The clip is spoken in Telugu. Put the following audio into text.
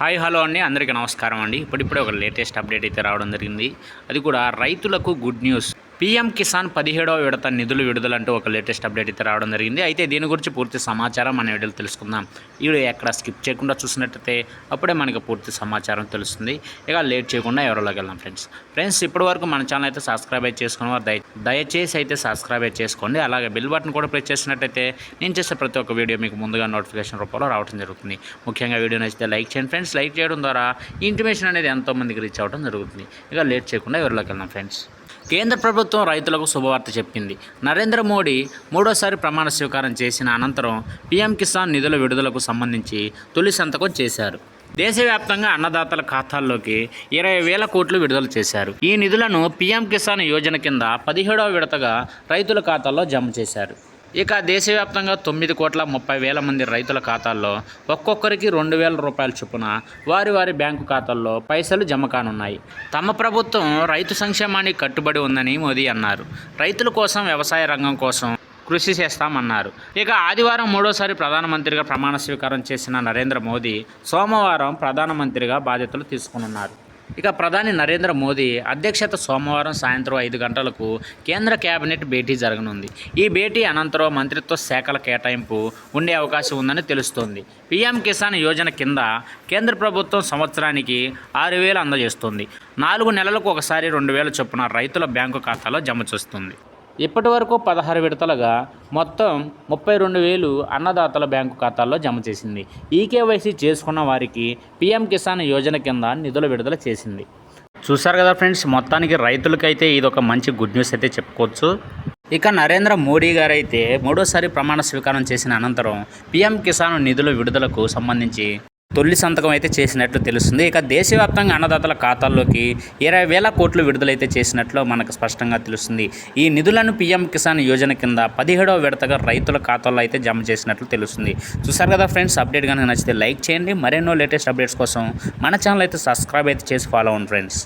హాయ్ హలో అండి. అందరికీ నమస్కారం అండి. ఇప్పుడిప్పుడే ఒక లేటెస్ట్ అప్డేట్ అయితే రావడం జరిగింది. అది కూడా రైతులకు గుడ్ న్యూస్. పీఎం కిసాన్ పదిహేడవ విడత నిధులు విడుదలంటూ ఒక లేటెస్ట్ అప్డేట్ అయితే రావడం జరిగింది. అయితే దీని గురించి పూర్తి సమాచారం మన వీడియో తెలుసుకుందాం. వీడియో ఎక్కడ స్కిప్ చేయకుండా చూసినట్టయితే అప్పుడే మనకి పూర్తి సమాచారం తెలుస్తుంది. ఇక లేట్ చేయకుండా ఎవరోలోకి వెళ్దాం ఫ్రెండ్స్. ఫ్రెండ్స్ ఇప్పటి వరకు మన ఛానల్ అయితే సబ్స్క్రైబ్ చేసుకుని చేసుకున్న వారు దయచేసి అయితే సబ్స్క్రైబ్ చేసుకోండి. అలాగే బిల్ బటన్ కూడా ప్రెస్ చేసినట్టయితే నేను చేసే ప్రతి ఒక్క వీడియో మీకు ముందుగా నోటిఫికేషన్ రూపంలో రావడం జరుగుతుంది. ముఖ్యంగా వీడియో నచ్చితే లైక్ చేయండి ఫ్రెండ్స్. లైక్ చేయడం ద్వారా ఇన్ఫర్మేషన్ ఇంటిమేషన్ అనేది ఎంతోమందికి రీచ్ అవ్వడం జరుగుతుంది. ఇక లేట్ చేయకుండా ఎవరిలోకి వెళ్దాం ఫ్రెండ్స్. కేంద్ర ప్రభుత్వం రైతులకు శుభవార్త చెప్పింది. నరేంద్ర మోడీ మూడోసారి ప్రమాణ స్వీకారం చేసిన అనంతరం పీఎం కిసాన్ నిధుల విడుదలకు సంబంధించి తొలి సంతకం చేశారు. దేశవ్యాప్తంగా అన్నదాతల ఖాతాల్లోకి ఇరవై వేల కోట్లు విడుదల చేశారు. ఈ నిధులను పీఎం కిసాన్ యోజన కింద పదిహేడవ విడతగా రైతుల ఖాతాల్లో జమ చేశారు. ఇక దేశవ్యాప్తంగా తొమ్మిది కోట్ల ముప్పై వేల మంది రైతుల ఖాతాల్లో ఒక్కొక్కరికి రెండు వేల రూపాయల చొప్పున వారి వారి బ్యాంకు ఖాతాల్లో పైసలు జమ కానున్నాయి. తమ ప్రభుత్వం రైతు సంక్షేమానికి కట్టుబడి ఉందని మోదీ అన్నారు. రైతుల కోసం వ్యవసాయ రంగం కోసం కృషి చేస్తామన్నారు. ఇక ఆదివారం మూడోసారి ప్రధానమంత్రిగా ప్రమాణ స్వీకారం చేసిన నరేంద్ర మోదీ సోమవారం ప్రధానమంత్రిగా బాధ్యతలు తీసుకున్నారు ఇక ప్రధాని నరేంద్ర మోదీ అధ్యక్షత సోమవారం సాయంత్రం ఐదు గంటలకు కేంద్ర కేబినెట్ భేటీ జరగనుంది. ఈ భేటీ అనంతరం మంత్రిత్వ శాఖల కేటాయింపు ఉండే అవకాశం ఉందని తెలుస్తోంది. పీఎం కిసాన్ యోజన కింద కేంద్ర ప్రభుత్వం సంవత్సరానికి ఆరు వేలు అందజేస్తుంది. నాలుగు నెలలకు ఒకసారి రెండు వేల చొప్పున రైతుల బ్యాంకు ఖాతాలో జమ చేస్తుంది. ఇప్పటి వరకు పదహారు విడతలుగా మొత్తం ముప్పై రెండు వేలు అన్నదాతల బ్యాంకు ఖాతాల్లో జమ చేసింది. ఈకేవైసీ చేసుకున్న వారికి పీఎం కిసాన్ యోజన కింద నిధులు విడుదల చేసింది. చూసారు కదా ఫ్రెండ్స్ మొత్తానికి రైతులకైతే ఇది ఒక మంచి గుడ్ న్యూస్ అయితే చెప్పుకోవచ్చు. ఇక నరేంద్ర మోడీ గారు అయితే మూడోసారి ప్రమాణ స్వీకారం చేసిన అనంతరం పీఎం కిసాన్ నిధుల విడుదలకు సంబంధించి తొలి సంతకం అయితే చేసినట్లు తెలుస్తుంది. ఇక దేశవ్యాప్తంగా అన్నదాతల ఖాతాల్లోకి ఇరవై వేల కోట్లు విడుదలైతే చేసినట్లు మనకు స్పష్టంగా తెలుస్తుంది. ఈ నిధులను పీఎం కిసాన్ యోజన కింద పదిహేడవ విడతగా రైతుల ఖాతాల్లో అయితే జమ చేసినట్లు తెలుస్తుంది. చూసారు కదా ఫ్రెండ్స్ అప్డేట్ కనుక నచ్చితే లైక్ చేయండి. మరెన్నో లేటెస్ట్ అప్డేట్స్ కోసం మన ఛానల్ అయితే సబ్స్క్రైబ్ అయితే చేసి ఫాలో అవ్వండి ఫ్రెండ్స్.